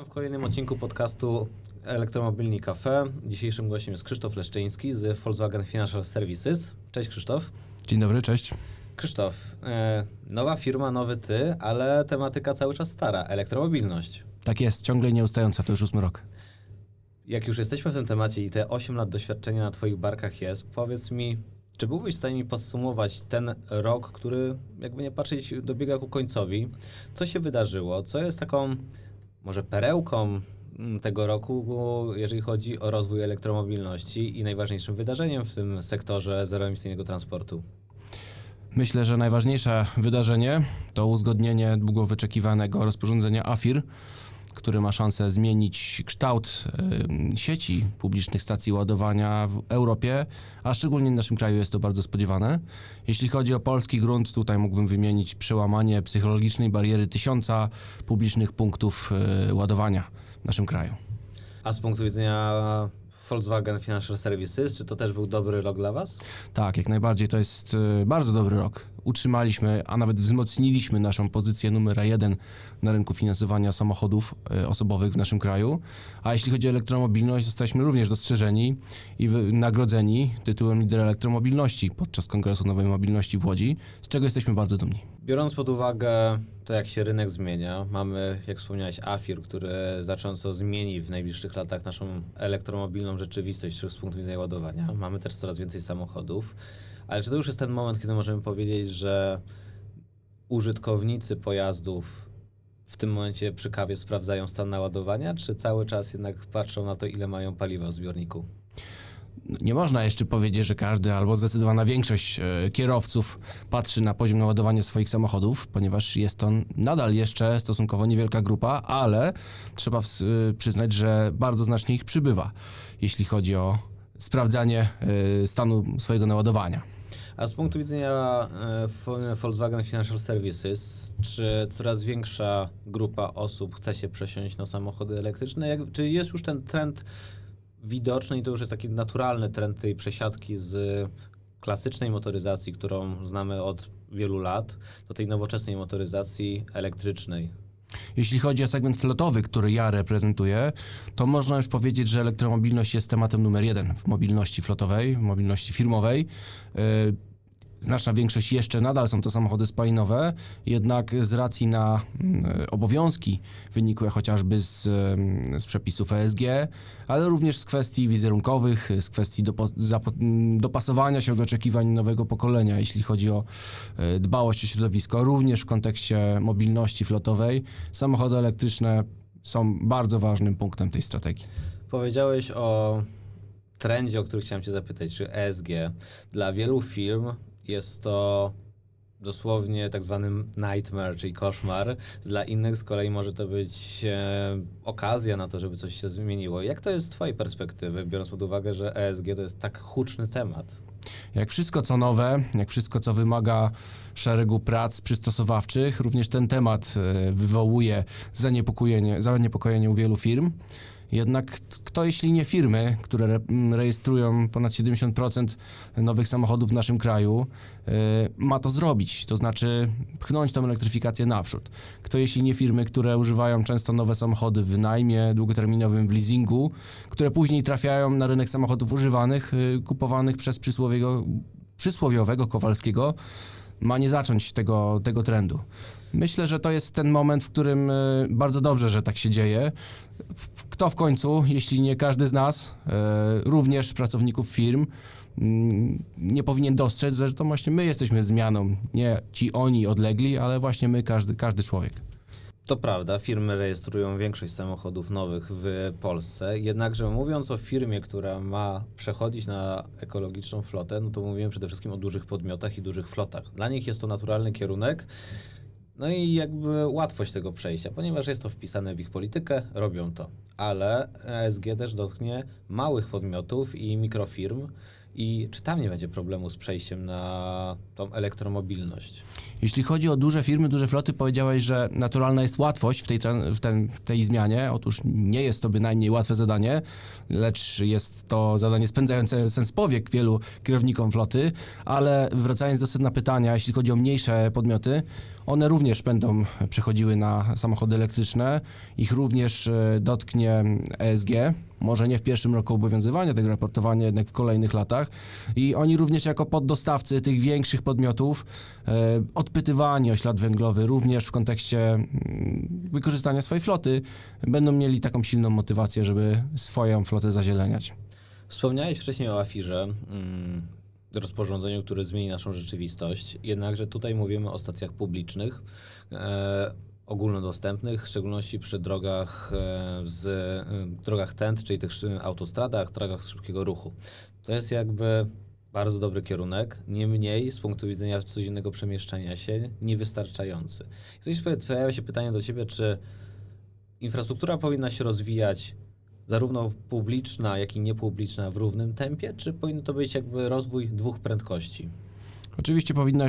Witam w kolejnym odcinku podcastu Elektromobilni Cafe. Dzisiejszym gościem jest Krzysztof Leszczyński z Volkswagen Financial Services. Cześć Krzysztof. Dzień dobry, cześć. Krzysztof, e, nowa firma, nowy ty, ale tematyka cały czas stara, elektromobilność. Tak jest, ciągle nieustająca, to już ósmy rok. Jak już jesteśmy w tym temacie i te 8 lat doświadczenia na twoich barkach jest, powiedz mi, czy byłbyś w stanie mi podsumować ten rok, który jakby nie patrzeć dobiega ku końcowi? Co się wydarzyło? Co jest taką może perełką mm, tego roku, jeżeli chodzi o rozwój elektromobilności i najważniejszym wydarzeniem w tym sektorze zeroemisyjnego transportu? Myślę, że najważniejsze wydarzenie to uzgodnienie długo wyczekiwanego rozporządzenia AFIR, które ma szansę zmienić kształt sieci publicznych stacji ładowania w Europie, a szczególnie w naszym kraju jest to bardzo spodziewane. Jeśli chodzi o polski grunt, tutaj mógłbym wymienić przełamanie psychologicznej bariery tysiąca publicznych punktów e, ładowania w naszym kraju. A z punktu widzenia Volkswagen Financial Services, czy to też był dobry rok dla was? Tak, jak najbardziej. To jest e, bardzo dobry rok. Utrzymaliśmy, a nawet wzmocniliśmy naszą pozycję numer jeden na rynku finansowania samochodów e, osobowych w naszym kraju. A jeśli chodzi o elektromobilność, zostaliśmy również dostrzeżeni i nagrodzeni tytułem lidera elektromobilności podczas Kongresu Nowej Mobilności w Łodzi, z czego jesteśmy bardzo dumni. Biorąc pod uwagę to, jak się rynek zmienia, mamy, jak wspomniałeś, AFIR, który znacząco zmieni w najbliższych latach naszą elektromobilną rzeczywistość z punktu widzenia ładowania. Mamy też coraz więcej samochodów, ale czy to już jest ten moment, kiedy możemy powiedzieć, że użytkownicy pojazdów w tym momencie przy kawie sprawdzają stan naładowania, czy cały czas jednak patrzą na to, ile mają paliwa w zbiorniku? No, Nie można jeszcze powiedzieć, że każdy albo zdecydowana większość e, kierowców patrzy na poziom naładowania swoich samochodów, ponieważ jest to nadal jeszcze stosunkowo niewielka grupa, ale trzeba y, przyznać, że bardzo znacznie ich przybywa, jeśli chodzi o sprawdzanie e, stanu swojego naładowania. A z punktu widzenia e, Vol- Volkswagen Financial Services, czy coraz większa grupa osób chce się przesiąść na samochody elektryczne? Jak, czy jest już ten trend widoczny i to już jest taki naturalny trend tej przesiadki z klasycznej motoryzacji, którą znamy od wielu lat, do tej nowoczesnej motoryzacji elektrycznej? Jeśli chodzi o segment flotowy, który ja reprezentuję, to można już powiedzieć, że elektromobilność jest tematem numer jeden w mobilności flotowej, w mobilności firmowej. Znaczna większość jeszcze nadal są to samochody spalinowe, jednak z racji na mm, obowiązki wynikłe chociażby z, mm, z przepisów ESG, ale również z kwestii wizerunkowych, z kwestii dopo, dopasowania się do oczekiwań nowego pokolenia, jeśli chodzi o e, dbałość o środowisko, również w kontekście mobilności flotowej, samochody elektryczne są bardzo ważnym punktem tej strategii. Powiedziałeś o trendzie, o który chciałem Cię zapytać, czy ESG. Dla wielu firm jest to dosłownie tak zwany nightmare, czyli koszmar. Dla innych z kolei może to być e, okazja na to, żeby coś się zmieniło. Jak to jest z Twojej perspektywy, biorąc pod uwagę, że ESG to jest tak huczny temat? Jak wszystko co nowe, jak wszystko co wymaga szeregu prac przystosowawczych, również ten temat e, wywołuje zaniepokojenie, zaniepokojenie u wielu firm. Jednak kto jeśli nie firmy, które re, m, rejestrują ponad 70% nowych samochodów w naszym kraju, e, ma to zrobić, to znaczy pchnąć tą elektryfikację naprzód. Kto jeśli nie firmy, które używają często nowe samochody w najmie długoterminowym, w leasingu, które później trafiają na rynek samochodów używanych, y, kupowanych przez przysłowiego, przysłowiowego Kowalskiego, ma nie zacząć tego, tego trendu. Myślę, że to jest ten moment, w którym y, bardzo dobrze, że tak się dzieje. Kto w końcu, jeśli nie każdy z nas, y, również pracowników firm, mm, nie powinien dostrzec, że to właśnie my jesteśmy zmianą. Nie ci oni odlegli, ale właśnie my, każdy, każdy człowiek. To prawda, firmy rejestrują większość samochodów nowych w Polsce, jednakże mówiąc o firmie, która ma przechodzić na ekologiczną flotę, no to mówimy przede wszystkim o dużych podmiotach i dużych flotach. Dla nich jest to naturalny kierunek, no i jakby łatwość tego przejścia, ponieważ jest to wpisane w ich politykę, robią to. Ale ESG też dotknie małych podmiotów i mikrofirm I czy tam nie będzie problemu z przejściem na tą elektromobilność? Jeśli chodzi o duże firmy, duże floty, powiedziałeś, że naturalna jest łatwość w tej, w, ten, w tej zmianie. Otóż nie jest to bynajmniej łatwe zadanie, lecz jest to zadanie spędzające sens powiek wielu kierownikom floty, ale wracając do sedna pytania, jeśli chodzi o mniejsze podmioty, one również będą przechodziły na samochody elektryczne. Ich również e, dotknie ESG, może nie w pierwszym roku obowiązywania tego raportowania, jednak w kolejnych latach. I oni również jako poddostawcy tych większych podmiotów, e, odpytywani o ślad węglowy, również w kontekście mm, wykorzystania swojej floty, będą mieli taką silną motywację, żeby swoją flotę zazieleniać. Wspomniałeś wcześniej o AFIRze, mm, rozporządzeniu, które zmieni naszą rzeczywistość. Jednakże tutaj mówimy o stacjach publicznych, e, ogólnodostępnych, w szczególności przy drogach e, z e, drogach TENT, czyli tych autostradach, drogach szybkiego ruchu. To jest jakby bardzo dobry kierunek, niemniej z punktu widzenia codziennego przemieszczania się niewystarczający. I się pojawia się pytanie do Ciebie, czy infrastruktura powinna się rozwijać zarówno publiczna, jak i niepubliczna w równym tempie, czy powinien to być jakby rozwój dwóch prędkości? Oczywiście powinna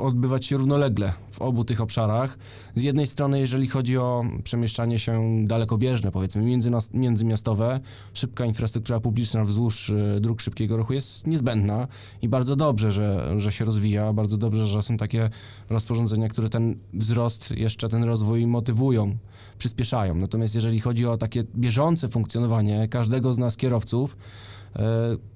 odbywać się równolegle w obu tych obszarach. Z jednej strony, jeżeli chodzi o przemieszczanie się dalekobieżne, powiedzmy międzymiastowe, szybka infrastruktura publiczna wzdłuż e, dróg szybkiego ruchu jest niezbędna i bardzo dobrze, że, że się rozwija, bardzo dobrze, że są takie rozporządzenia, które ten wzrost, jeszcze ten rozwój motywują, przyspieszają. Natomiast jeżeli chodzi o takie bieżące funkcjonowanie każdego z nas kierowców,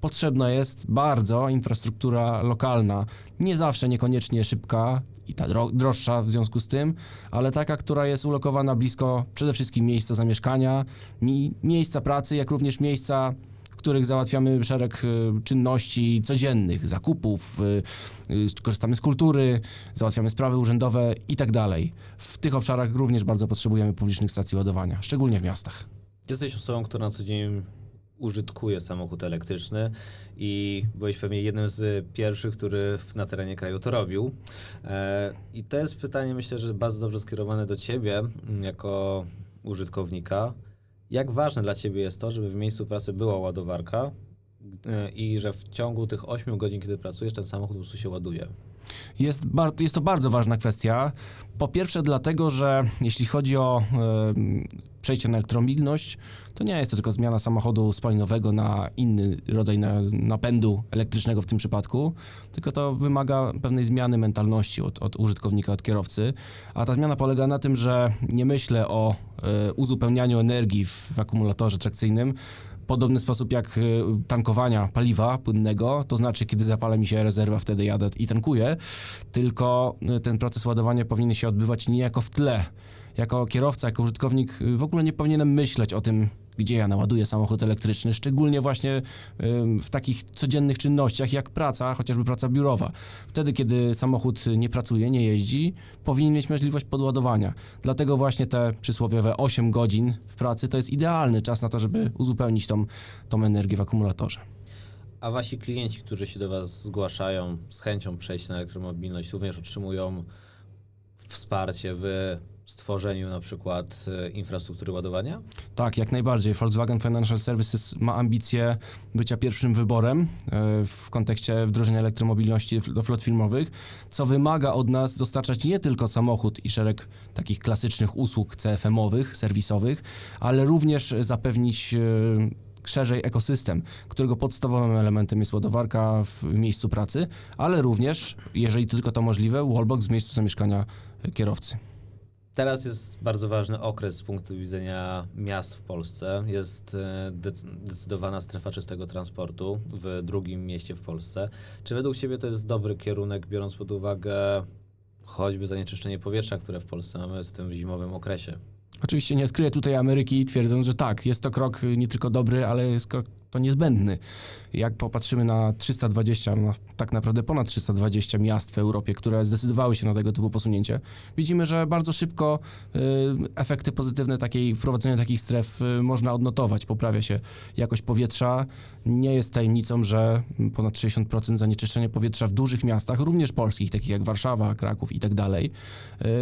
Potrzebna jest bardzo infrastruktura lokalna, nie zawsze niekoniecznie szybka i ta dro- droższa w związku z tym, ale taka, która jest ulokowana blisko przede wszystkim miejsca zamieszkania, mi- miejsca pracy, jak również miejsca, w których załatwiamy szereg e, czynności codziennych, zakupów, e, e, korzystamy z kultury, załatwiamy sprawy urzędowe i tak dalej. W tych obszarach również bardzo potrzebujemy publicznych stacji ładowania, szczególnie w miastach. Jesteś osobą, która na co dzień użytkuje samochód elektryczny i byłeś pewnie jednym z pierwszych, który na terenie kraju to robił. E, I to jest pytanie, myślę, że bardzo dobrze skierowane do ciebie mm, jako użytkownika. Jak ważne dla ciebie jest to, żeby w miejscu pracy była ładowarka e, i że w ciągu tych 8 godzin, kiedy pracujesz, ten samochód po prostu się ładuje? Jest, jest to bardzo ważna kwestia. Po pierwsze, dlatego, że jeśli chodzi o em, przejście na elektromobilność, to nie jest to tylko zmiana samochodu spalinowego na inny rodzaj na, napędu elektrycznego w tym przypadku, tylko to wymaga pewnej zmiany mentalności od, od użytkownika, od kierowcy. A ta zmiana polega na tym, że nie myślę o e, uzupełnianiu energii w, w akumulatorze trakcyjnym, podobny sposób jak y, tankowania paliwa płynnego, to znaczy kiedy zapala mi się rezerwa, wtedy jadę i tankuję, tylko y, ten proces ładowania powinien się odbywać niejako w tle. Jako kierowca, jako użytkownik y, w ogóle nie powinienem myśleć o tym, gdzie ja naładuję samochód elektryczny, szczególnie właśnie y, w takich codziennych czynnościach jak praca, chociażby praca biurowa. Wtedy, kiedy samochód nie pracuje, nie jeździ, powinien mieć możliwość podładowania. Dlatego właśnie te przysłowiowe 8 godzin w pracy to jest idealny czas na to, żeby uzupełnić tą, tą energię w akumulatorze. A wasi klienci, którzy się do was zgłaszają z chęcią przejścia na elektromobilność, również otrzymują wsparcie w stworzeniu na przykład e, infrastruktury ładowania? Tak, jak najbardziej. Volkswagen Financial Services ma ambicje bycia pierwszym wyborem e, w kontekście wdrożenia elektromobilności do flot firmowych, co wymaga od nas dostarczać nie tylko samochód i szereg takich klasycznych usług CFM-owych, serwisowych, ale również zapewnić e, szerzej ekosystem, którego podstawowym elementem jest ładowarka w miejscu pracy, ale również, jeżeli tylko to możliwe, wallbox w miejscu zamieszkania kierowcy. Teraz jest bardzo ważny okres z punktu widzenia miast w Polsce. Jest e, dec- zdecydowana strefa czystego transportu w drugim mieście w Polsce. Czy według Ciebie to jest dobry kierunek, biorąc pod uwagę choćby zanieczyszczenie powietrza, które w Polsce mamy w tym zimowym okresie? Oczywiście nie odkryję tutaj Ameryki, twierdząc, że tak, jest to krok nie tylko dobry, ale jest krok to niezbędny. Jak popatrzymy na 320, na tak naprawdę ponad 320 miast w Europie, które zdecydowały się na tego typu posunięcie, widzimy, że bardzo szybko y, efekty pozytywne takiej wprowadzenia takich stref y, można odnotować. Poprawia się jakość powietrza. Nie jest tajemnicą, że ponad 60% zanieczyszczenia powietrza w dużych miastach, również polskich, takich jak Warszawa, Kraków i tak dalej,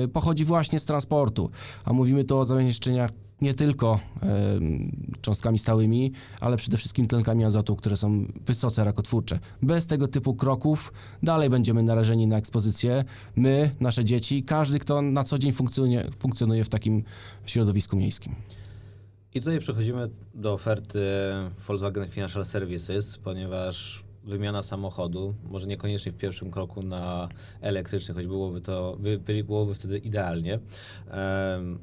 y, pochodzi właśnie z transportu. A mówimy tu o zanieczyszczeniach nie tylko em, cząstkami stałymi, ale przede wszystkim tlenkami azotu, które są wysoce rakotwórcze. Bez tego typu kroków dalej będziemy narażeni na ekspozycję. My, nasze dzieci, każdy, kto na co dzień funkcjonuje, funkcjonuje w takim środowisku miejskim. I tutaj przechodzimy do oferty Volkswagen Financial Services, ponieważ wymiana samochodu, może niekoniecznie w pierwszym kroku na elektryczny, choć byłoby to byłoby wtedy idealnie. Em,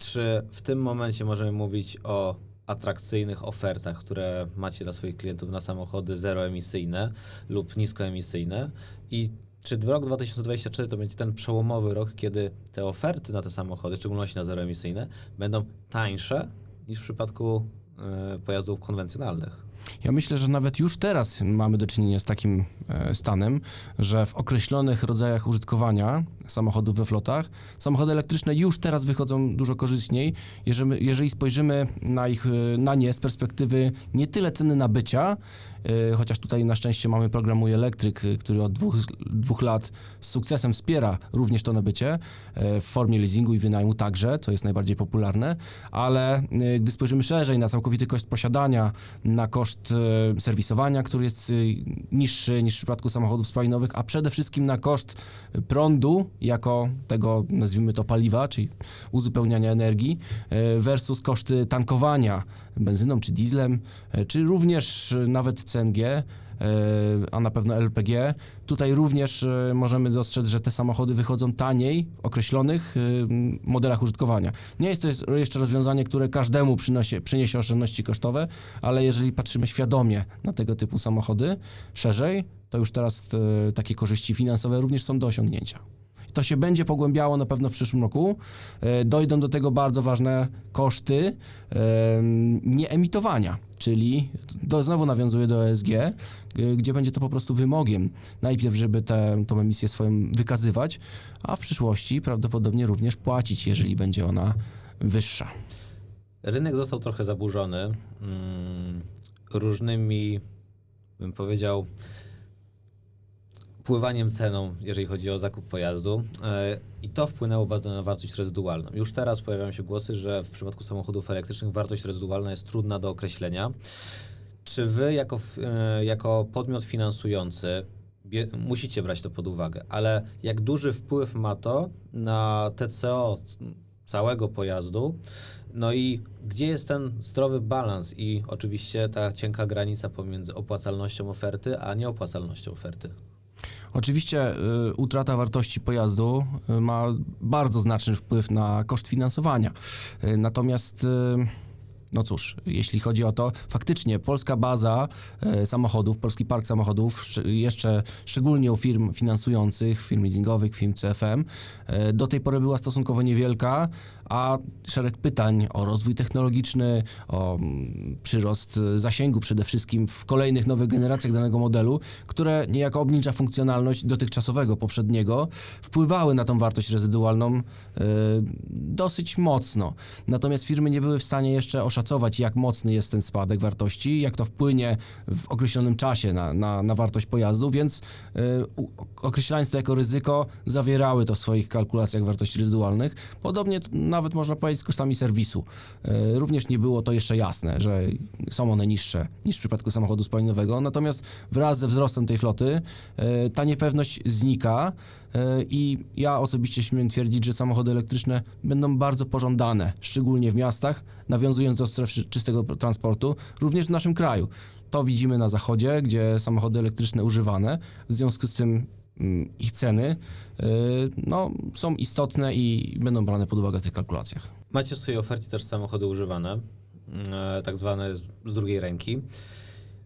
czy w tym momencie możemy mówić o atrakcyjnych ofertach, które macie dla swoich klientów na samochody zeroemisyjne lub niskoemisyjne i czy rok 2024 to będzie ten przełomowy rok, kiedy te oferty na te samochody, w szczególności na zeroemisyjne, będą tańsze niż w przypadku e, pojazdów konwencjonalnych? Ja myślę, że nawet już teraz mamy do czynienia z takim e, stanem, że w określonych rodzajach użytkowania samochodów we flotach, samochody elektryczne już teraz wychodzą dużo korzystniej, jeżeli, jeżeli spojrzymy na, ich, e, na nie z perspektywy nie tyle ceny nabycia, e, chociaż tutaj na szczęście mamy program Mój Elektryk, e, który od dwóch, dwóch lat z sukcesem wspiera również to nabycie w formie leasingu i wynajmu także, co jest najbardziej popularne, ale gdy spojrzymy szerzej na całkowity koszt posiadania, na koszt serwisowania, który jest niższy niż w przypadku samochodów spalinowych, a przede wszystkim na koszt prądu jako tego, nazwijmy to paliwa, czyli uzupełniania energii, e, versus koszty tankowania benzyną czy dieslem, e, czy również nawet CNG, e, a na pewno LPG. Tutaj również możemy dostrzec, że te samochody wychodzą taniej w określonych modelach użytkowania. Nie jest to jeszcze rozwiązanie, które każdemu przynosi, przyniesie oszczędności kosztowe, ale jeżeli patrzymy świadomie na tego typu samochody szerzej, to już teraz takie korzyści finansowe również są do osiągnięcia. To się będzie pogłębiało na pewno w przyszłym roku. E, Dojdą do tego bardzo ważne koszty em, nieemitowania, czyli do, znowu nawiązuje do ESG, g- gdzie będzie to po prostu wymogiem. Najpierw, żeby tę emisję swoją wykazywać, a w przyszłości prawdopodobnie również płacić, jeżeli będzie ona wyższa. Rynek został trochę zaburzony mm, różnymi, bym powiedział, pływaniem ceną, jeżeli chodzi o zakup pojazdu. E, I to wpłynęło bardzo na wartość rezydualną. Już teraz pojawiają się głosy, że w przypadku samochodów elektrycznych wartość rezydualna jest trudna do określenia. Czy wy jako, e, jako podmiot finansujący musicie brać to pod uwagę, ale jak duży wpływ ma to na TCO całego pojazdu, no i gdzie jest ten zdrowy balans i oczywiście ta cienka granica pomiędzy opłacalnością oferty, a nieopłacalnością oferty? Oczywiście y, utrata wartości pojazdu y, ma bardzo znaczny wpływ na koszt finansowania. Y, natomiast, no cóż, jeśli chodzi o to, faktycznie polska baza y, samochodów, polski park samochodów, szcz- jeszcze szczególnie u firm finansujących, firm leasingowych, firm CFM, y, do tej pory była stosunkowo niewielka, a szereg pytań o rozwój technologiczny, o mm, przyrost y, zasięgu przede wszystkim w kolejnych nowych generacjach danego modelu, które niejako obniża funkcjonalność dotychczasowego, poprzedniego, wpływały na tą wartość rezydualną dosyć mocno. Natomiast firmy nie były w stanie jeszcze oszacować, jak mocny jest ten spadek wartości, jak to wpłynie w określonym czasie na, na, na wartość pojazdu, więc y, określając to jako ryzyko, zawierały to w swoich kalkulacjach wartości rezydualnych. Podobnie nawet można powiedzieć z kosztami serwisu. Y, Również nie było to jeszcze jasne, że są one niższe niż w przypadku samochodu spalinowego, natomiast wraz ze wzrostem tej floty y, ta niepewność znika i ja osobiście śmiem twierdzić, że samochody elektryczne będą bardzo pożądane, szczególnie w miastach, nawiązując do stref czy- czystego transportu, również w naszym kraju. To widzimy na zachodzie, gdzie samochody elektryczne używane, w związku z tym mm, ich ceny y, no, są istotne i będą brane pod uwagę w tych kalkulacjach. Macie w swojej ofercie też samochody używane, e, tak zwane z drugiej ręki.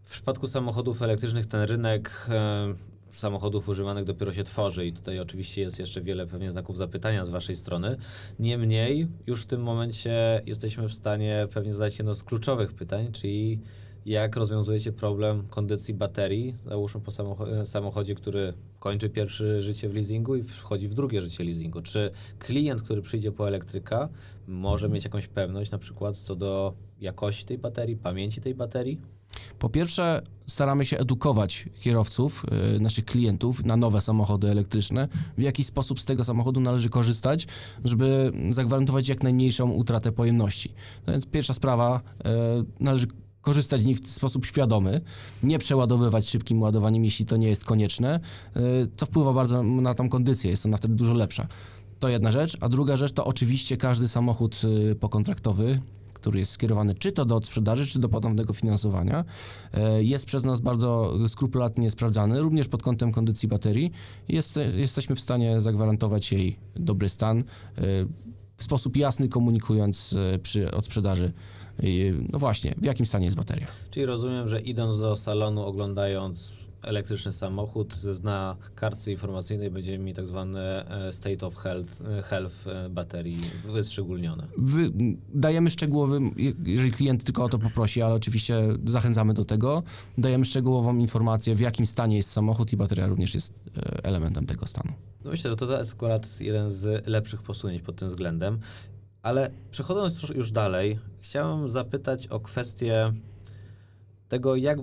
W przypadku samochodów elektrycznych ten rynek e, samochodów używanych dopiero się tworzy i tutaj oczywiście jest jeszcze wiele pewnie znaków zapytania z waszej strony. Niemniej już w tym momencie jesteśmy w stanie pewnie zadać jedno z kluczowych pytań, czyli jak rozwiązujecie problem kondycji baterii, załóżmy po samocho- samochodzie, który kończy pierwsze życie w leasingu i wchodzi w drugie życie leasingu. Czy klient, który przyjdzie po elektryka, może mieć jakąś pewność na przykład co do jakości tej baterii, pamięci tej baterii? Po pierwsze, staramy się edukować kierowców, y, naszych klientów na nowe samochody elektryczne, w jaki sposób z tego samochodu należy korzystać, żeby zagwarantować jak najmniejszą utratę pojemności. No więc pierwsza sprawa, y, należy korzystać z nich w sposób świadomy, nie przeładowywać szybkim ładowaniem, jeśli to nie jest konieczne, y, co wpływa bardzo na tą kondycję, jest ona wtedy dużo lepsza. To jedna rzecz, a druga rzecz to oczywiście każdy samochód y, pokontraktowy, który jest skierowany czy to do odsprzedaży, czy do ponownego finansowania, e, jest przez nas bardzo skrupulatnie sprawdzany, również pod kątem kondycji baterii. Jest, jesteśmy w stanie zagwarantować jej dobry stan, e, w sposób jasny komunikując e, przy odsprzedaży, no właśnie, w jakim stanie jest bateria. Czyli rozumiem, że idąc do salonu, oglądając elektryczny samochód, na kartce informacyjnej będzie mi tak zwane e, state of health, e, health e, baterii wyszczególnione. Wy, dajemy szczegółowy, je- jeżeli klient tylko o to poprosi, ale oczywiście zachęcamy do tego, dajemy szczegółową informację, w jakim stanie jest samochód i bateria również jest elementem tego stanu. No myślę, że to jest akurat jeden z lepszych posunięć pod tym względem. Ale przechodząc już dalej, chciałem zapytać o kwestię tego, jak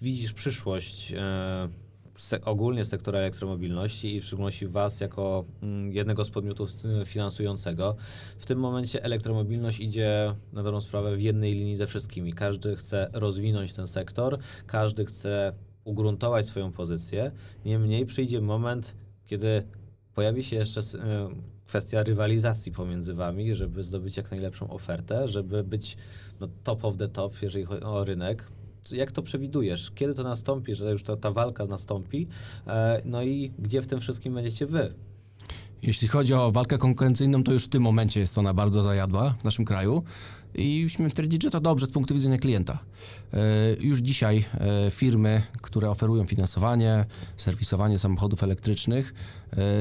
widzisz przyszłość e, se, ogólnie sektora elektromobilności i w szczególności Was jako mm, jednego z podmiotów e, finansującego. W tym momencie elektromobilność idzie na dobrą sprawę w jednej linii ze wszystkimi. Każdy chce rozwinąć ten sektor, każdy chce ugruntować swoją pozycję. Niemniej przyjdzie moment, kiedy pojawi się jeszcze e, kwestia rywalizacji pomiędzy wami, żeby zdobyć jak najlepszą ofertę, żeby być no, top of the top, jeżeli chodzi o rynek. Jak to przewidujesz? Kiedy to nastąpi, że już ta, ta walka nastąpi? E, no i gdzie w tym wszystkim będziecie wy? Jeśli chodzi o walkę konkurencyjną, to już w tym momencie jest ona bardzo zajadła w naszym kraju i śmiem twierdzić, że to dobrze z punktu widzenia klienta. E, Już dzisiaj e, firmy, które oferują finansowanie, serwisowanie samochodów elektrycznych,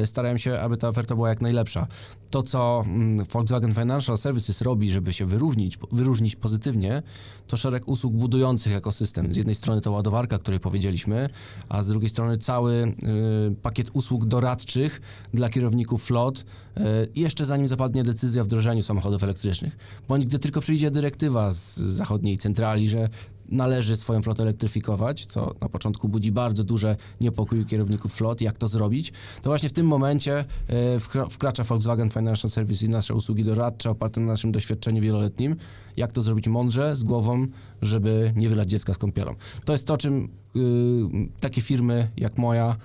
e, starają się, aby ta oferta była jak najlepsza. To, co mm, Volkswagen Financial Services robi, żeby się wyróżnić, wyróżnić pozytywnie, to szereg usług budujących ekosystem. Z jednej strony to ładowarka, o której powiedzieliśmy, a z drugiej strony cały pakiet usług doradczych dla kierowników flot, jeszcze zanim zapadnie decyzja o wdrożeniu samochodów elektrycznych. Bądź gdy tylko przyjdzie dyrektywa z zachodniej centrali, że należy swoją flotę elektryfikować, co na początku budzi bardzo duże niepokój kierowników flot, jak to zrobić, to właśnie w tym momencie wkra- wkracza Volkswagen Financial Service i nasze usługi doradcze oparte na naszym doświadczeniu wieloletnim, jak to zrobić mądrze, z głową, żeby nie wylać dziecka z kąpielą. To jest to, czym y, takie firmy jak moja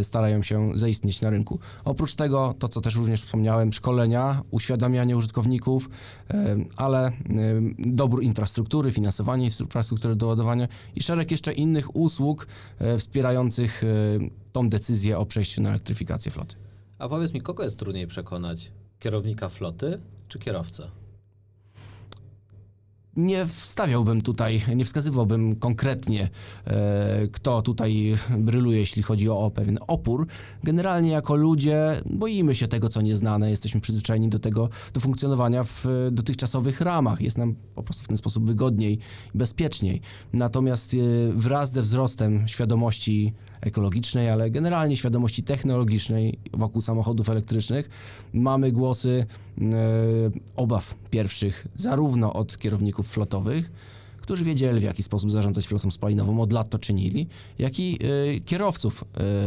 y, starają się zaistnieć na rynku. Oprócz tego, to co też również wspomniałem, szkolenia, uświadamianie użytkowników, y, ale dobór infrastruktury, finansowanie infrastruktury do ładowania i szereg jeszcze innych usług y, wspierających y, tą decyzję o przejściu na elektryfikację floty. A powiedz mi, kogo jest trudniej przekonać? Kierownika floty czy kierowcę? Nie wstawiałbym tutaj, nie wskazywałbym konkretnie, e, kto tutaj bryluje, jeśli chodzi o pewien opór. Generalnie jako ludzie boimy się tego, co nieznane, jesteśmy przyzwyczajeni do tego, do funkcjonowania w e, dotychczasowych ramach. Jest nam po prostu w ten sposób wygodniej i bezpieczniej. Natomiast e, wraz ze wzrostem świadomości ekologicznej, ale generalnie świadomości technologicznej wokół samochodów elektrycznych, mamy głosy e, obaw pierwszych, zarówno od kierowników flotowych, którzy wiedzieli, w jaki sposób zarządzać flotą spalinową, od lat to czynili, jak i e, kierowców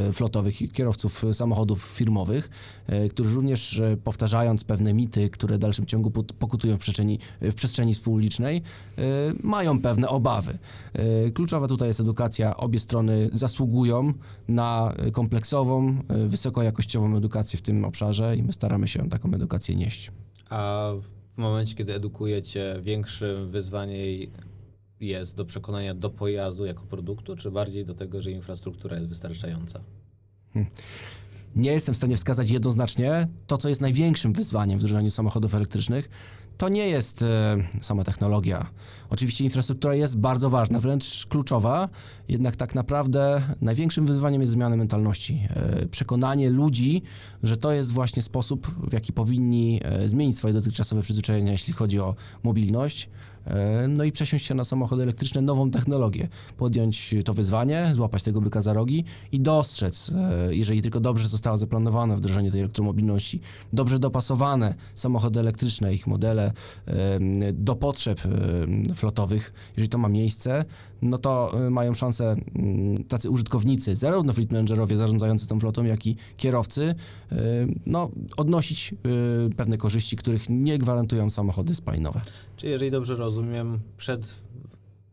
e, flotowych, kierowców samochodów firmowych, e, którzy również powtarzając pewne mity, które w dalszym ciągu pokutują w przestrzeni, w przestrzeni współlicznej, e, mają pewne obawy. Kluczowa tutaj jest edukacja. Obie strony zasługują na kompleksową, wysokojakościową edukację w tym obszarze i my staramy się taką edukację nieść. A w momencie, kiedy edukujecie, większym wyzwaniem jest do przekonania do pojazdu jako produktu, czy bardziej do tego, że infrastruktura jest wystarczająca? Nie jestem w stanie wskazać jednoznacznie to, co jest największym wyzwaniem w wdrożeniu samochodów elektrycznych. To nie jest e, sama technologia. Oczywiście infrastruktura jest bardzo ważna, wręcz kluczowa, jednak tak naprawdę największym wyzwaniem jest zmiana mentalności. E, przekonanie ludzi, że to jest właśnie sposób, w jaki powinni e, zmienić swoje dotychczasowe przyzwyczajenia, jeśli chodzi o mobilność. no i przesiąść się na samochody elektryczne, nową technologię, podjąć to wyzwanie, złapać tego byka za rogi i dostrzec, jeżeli tylko dobrze zostało zaplanowane wdrożenie tej elektromobilności, dobrze dopasowane samochody elektryczne, ich modele e, do potrzeb e, flotowych, jeżeli to ma miejsce, no to e, mają szansę mm, tacy użytkownicy, zarówno fleet managerowie zarządzający tą flotą, jak i kierowcy, no, odnosić pewne korzyści, których nie gwarantują samochody spalinowe. Czyli jeżeli dobrze rozumiem, przed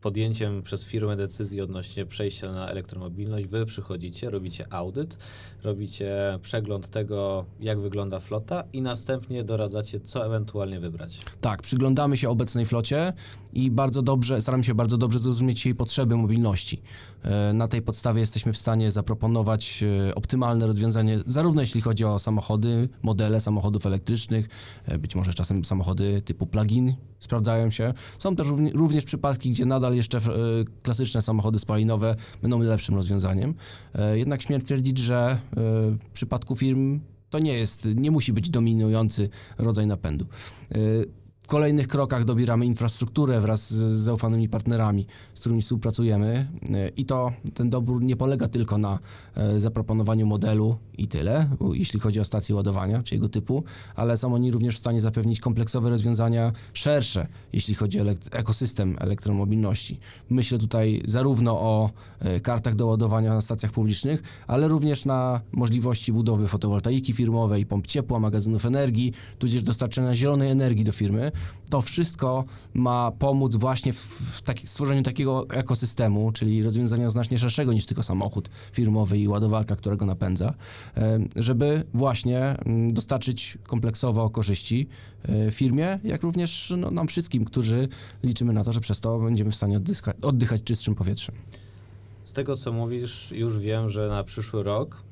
podjęciem przez firmę decyzji odnośnie przejścia na elektromobilność, wy przychodzicie, robicie audyt, robicie przegląd tego, jak wygląda flota i następnie doradzacie, co ewentualnie wybrać. Tak, przyglądamy się obecnej flocie i bardzo dobrze, staramy się bardzo dobrze zrozumieć jej potrzeby mobilności. E, Na tej podstawie jesteśmy w stanie zaproponować e, optymalne rozwiązanie, zarówno jeśli chodzi o samochody, modele samochodów elektrycznych, e, być może czasem samochody typu plug-in sprawdzają się. Są też równi- również przypadki, gdzie nadal jeszcze e, klasyczne samochody spalinowe będą lepszym rozwiązaniem. E, Jednak śmiem twierdzić, że e, w przypadku firm to nie jest, nie musi być dominujący rodzaj napędu. Kolejnych krokach dobieramy infrastrukturę wraz z zaufanymi partnerami, z którymi współpracujemy e, i to ten dobór nie polega tylko na e, zaproponowaniu modelu i tyle, jeśli chodzi o stację ładowania czy jego typu, ale są oni również w stanie zapewnić kompleksowe rozwiązania szersze, jeśli chodzi o elek- ekosystem elektromobilności. Myślę tutaj zarówno o e, kartach do ładowania na stacjach publicznych, ale również na możliwości budowy fotowoltaiki firmowej, pomp ciepła, magazynów energii, tudzież dostarczenia zielonej energii do firmy. To wszystko ma pomóc właśnie w, w taki, stworzeniu takiego ekosystemu, czyli rozwiązania znacznie szerszego niż tylko samochód firmowy i ładowarka, która go napędza, e, żeby właśnie mm, dostarczyć kompleksowo korzyści e, firmie, jak również no, nam wszystkim, którzy liczymy na to, że przez to będziemy w stanie oddyska, oddychać czystszym powietrzem. Z tego, co mówisz, już wiem, że na przyszły rok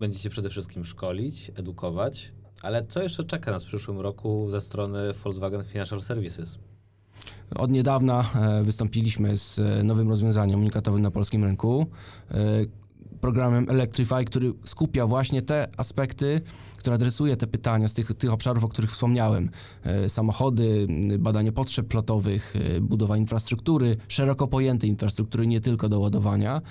będziecie przede wszystkim szkolić, edukować, ale co jeszcze czeka nas w przyszłym roku ze strony Volkswagen Financial Services? Od niedawna e, wystąpiliśmy z e, nowym rozwiązaniem unikatowym na polskim rynku. e, Programem Electrify, który skupia właśnie te aspekty, które adresuje te pytania z tych, tych obszarów, o których wspomniałem. Samochody, badanie potrzeb plotowych, e, budowa infrastruktury, szeroko pojętej infrastruktury, nie tylko do ładowania,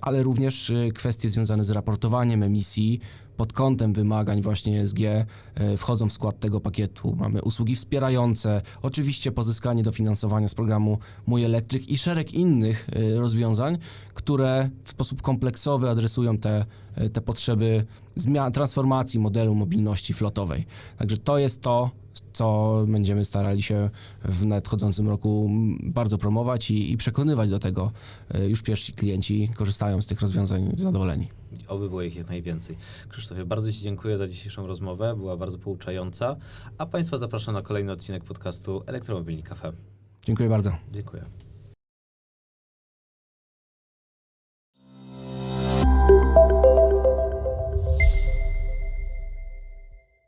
ale również kwestie związane z raportowaniem emisji, pod kątem wymagań właśnie ESG e, wchodzą w skład tego pakietu. Mamy usługi wspierające, oczywiście pozyskanie dofinansowania z programu Mój Elektryk i szereg innych e, rozwiązań, które w sposób kompleksowy adresują te, e, te potrzeby zmian, transformacji modelu mobilności flotowej. Także to jest to, co będziemy starali się w nadchodzącym roku bardzo promować i, i przekonywać do tego. E, Już pierwsi klienci korzystają z tych rozwiązań zadowoleni. Oby było ich jak najwięcej. Krzysztofie, bardzo Ci dziękuję za dzisiejszą rozmowę, była bardzo pouczająca, a Państwa zapraszam na kolejny odcinek podcastu Elektromobilni Cafe. Dziękuję bardzo. Dziękuję.